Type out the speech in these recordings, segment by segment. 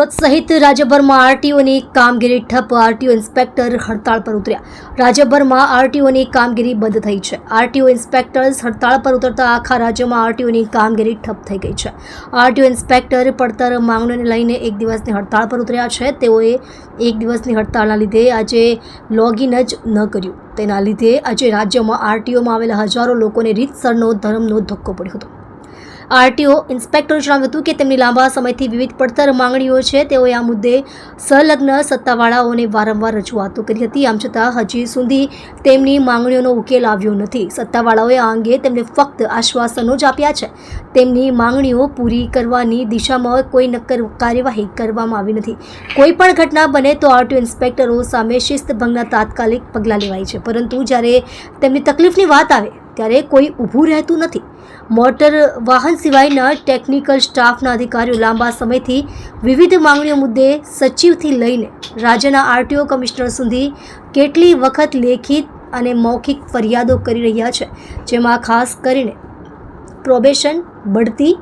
સુરત સહિત રાજ્યભરમાં આરટીઓની કામગીરી ઠપ આરટીઓ ઇન્સ્પેક્ટર હડતાળ પર ઉતર્યા. રાજ્યભરમાં આરટીઓની કામગીરી બંધ થઈ છે. આરટીઓ ઇન્સ્પેક્ટર્સ હડતાળ પર ઉતરતા આખા રાજ્યમાં આરટીઓની કામગીરી ઠપ થઈ ગઈ છે. આરટીઓ ઇન્સ્પેક્ટર પડતર માંગણીઓને લઈને એક દિવસની હડતાળ પર ઉતર્યા છે. તેઓએ એક દિવસની હડતાળના લીધે આજે લોગિન જ ન કર્યું. તેના લીધે આજે રાજ્યમાં આરટીઓમાં આવેલા હજારો લોકોને રીતસરનો, ધર્મનો ધક્કો પડ્યો હતો. આરટીઓ ઇન્સ્પેક્ટરે જણાવ્યું હતું કે તેમની લાંબા સમયથી વિવિધ પડતર માંગણીઓ છે. તેઓએ આ મુદ્દે સંલગ્ન સત્તાવાળાઓને વારંવાર રજૂઆતો કરી હતી. આમ છતાં હજી સુધી તેમની માંગણીઓનો ઉકેલ આવ્યો નથી. સત્તાવાળાઓએ આ અંગે તેમને ફક્ત આશ્વાસનો જ આપ્યા છે. તેમની માંગણીઓ પૂરી કરવાની દિશામાં કોઈ નક્કર કાર્યવાહી કરવામાં આવી નથી. કોઈ પણ ઘટના બને તો આરટીઓ ઇન્સ્પેક્ટરો સામે શિસ્તભંગના તાત્કાલિક પગલાં લેવાય છે. પરંતુ જ્યારે તેમની તકલીફની વાત આવે ત્યારે કોઈ ઊભું રહેતું નથી. મોટર વાહન સિવાયના ટેકનિકલ સ્ટાફના અધિકારીઓ લાંબા સમયથી વિવિધ માંગણીઓ મુદ્દે સચિવથી લઈને રાજ્યના આરટીઓ કમિશનર સુધી કેટલી વખત લેખિત અને મૌખિક ફરિયાદો કરી રહ્યા છે, જેમાં ખાસ કરીને પ્રોબેશન, બઢતી,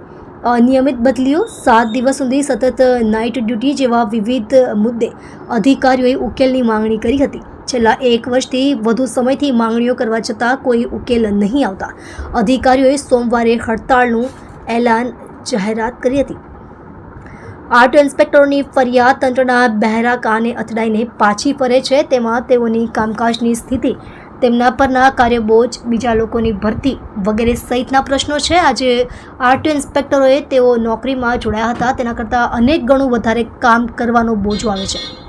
અનિયમિત બદલીઓ, સાત દિવસ સુધી સતત નાઇટ ડ્યુટી જેવા વિવિધ મુદ્દે અધિકારીઓએ ઉકેલની માંગણી કરી હતી. છેલ્લા એક વર્ષથી વધુ સમયથી માંગણીઓ કરવા છતાં કોઈ ઉકેલ નહીં આવતા. અધિકારીઓએ સોમવારે હડતાળનું એલાન જાહેરાત કરી હતી. આર્ટ ઇન્સ્પેક્ટરોની ફરિયાદ તંત્રના બહેરા કાને અથડાઈને પાછી ફરે છે, તેમાં તેઓની કામકાજની સ્થિતિ, તેમના પરના કાર્યબોજ, બીજા લોકોની ભરતી વગેરે સહિતના પ્રશ્નો છે. આજે આરટીઓ ઇન્સ્પેક્ટરોએ તેઓ નોકરીમાં જોડાયા હતા. તેના કરતાં અનેક ગણું વધારે કામ કરવાનો બોજો આવે છે.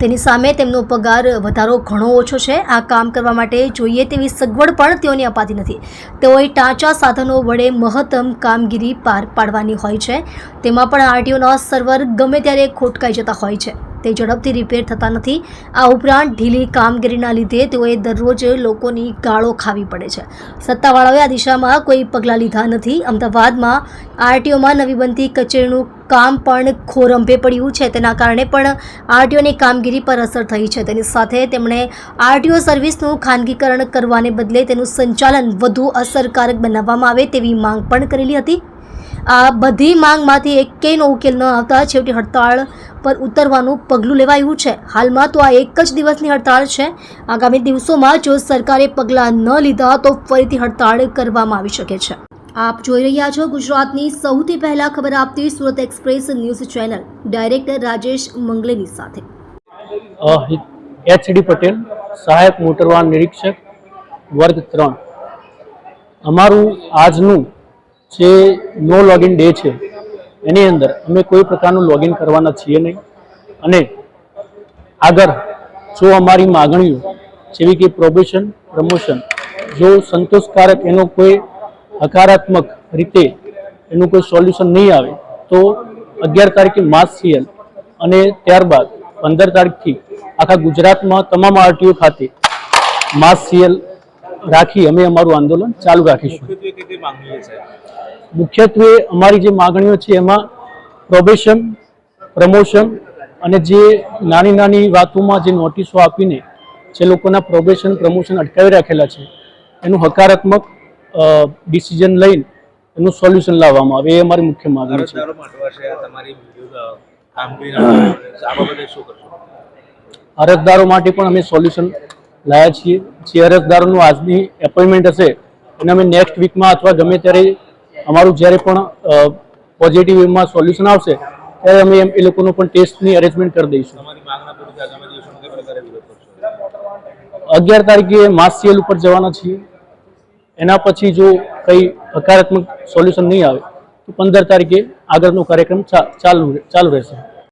તેની સામે તેમનો પગાર વધારો ઘણો ઓછો છે. આ કામ કરવા માટે જોઈએ તેવી સગવડ પણ તેઓને અપાતી નથી. તેઓએ ટાંચા સાધનો વડે મહત્તમ કામગીરી પાર પાડવાની હોય છે. તેમાં પણ આરટીઓના સર્વર ગમે ત્યારે ખોટકાઈ જતા હોય છે. તે ઝડપથી રિપેર થતા નથી. આ ઉપરાંત ઢીલી કામગીરીના લીધે તેઓએ દરરોજ લોકોની ગાળો ખાવી પડે છે. સત્તાવાળાઓએ આ દિશામાં કોઈ પગલાં લીધા નથી. અમદાવાદમાં આરટીઓમાં નવી બનતી કચેરીનું કામ પણ ખોરંભે પડ્યું છે. તેના કારણે પણ આરટીઓની કામગીરી પર અસર થઈ છે. તેની સાથે તેમણે આરટીઓ સર્વિસનું ખાનગીકરણ કરવાને બદલે તેનું સંચાલન વધુ અસરકારક બનાવવામાં આવે તેવી માંગ પણ કરેલી હતી. આ બધી માંગમાંથી એકેયનો ઉકેલ ન આવતા છેવટે હડતાળ પર ઉતરવાનું પગલું લેવાયું છે. હાલમાં તો આ એક જ દિવસની હડતાળ છે. આગામી દિવસોમાં જો સરકારે પગલાં ન લીધા તો ફરીથી હડતાળ કરવામાં આવી શકે છે. આપ જોઈ રહ્યા છો ગુજરાતની સૌથી પહેલા ખબર આપતી Surat express news channel. Director Rajesh Mangleni સાથે. એચડી પટેલ, સહાયક મોટરવાહન નિરીક્ષક, વર્ગ ત્રણ. અમારું આજનું જે નો લોગિન ડે છે, એની અંદર અમે કોઈ પ્રકારનું લોગિન કરવાના છીએ નહીં. અને આગળ જો અમારી માગણીઓ જેવી કે પ્રોબેશન પ્રમોશન જો સંતોષકારક એનો કોઈ હકારાત્મક રીતે એનું કોઈ સોલ્યુશન નહીં આવે, તો અગિયાર તારીખે માસ સીએલ અને ત્યારબાદ પંદર તારીખથી આખા ગુજરાતમાં તમામ આરટીઓ ખાતે માસ સીએલ રાખી અમે અમારું આંદોલન ચાલુ રાખીશું. મુખ્યત્વે અમારી જે માગણીઓ છે એમાં પ્રોબેશન પ્રમોશન અને જે નાની નાની વાતોમાં જે નોટિસો આપીને જે લોકોના પ્રોબેશન પ્રમોશન અટકાવી રાખેલા છે એનું હકારાત્મક ડિસિઝન લઈને એનું સોલ્યુશન લાવવામાં આવે એ અમારી મુખ્ય માગણી છે. અરજદારો માટે પણ અમે સોલ્યુશન લાયા છીએ. જે અરજદારોનું આજની એપોઇન્ટમેન્ટ હશે એને અમે નેક્સ્ટ વીકમાં અથવા ગમે ત્યારે અમારું જ્યારે પણ પોઝિટિવ એમાં સોલ્યુશન આવશે ત્યારે અમે એમ એ લોકોનું પણ ટેસ્ટની અરેન્જમેન્ટ કરી દઈશું. અગિયાર તારીખે માસ સીએલ ઉપર જવાના છીએ. એના પછી જો કંઈ હકારાત્મક સોલ્યુશન નહીં આવે તો પંદર તારીખે આગળનો કાર્યક્રમ ચાલુ ચાલુ રહેશે.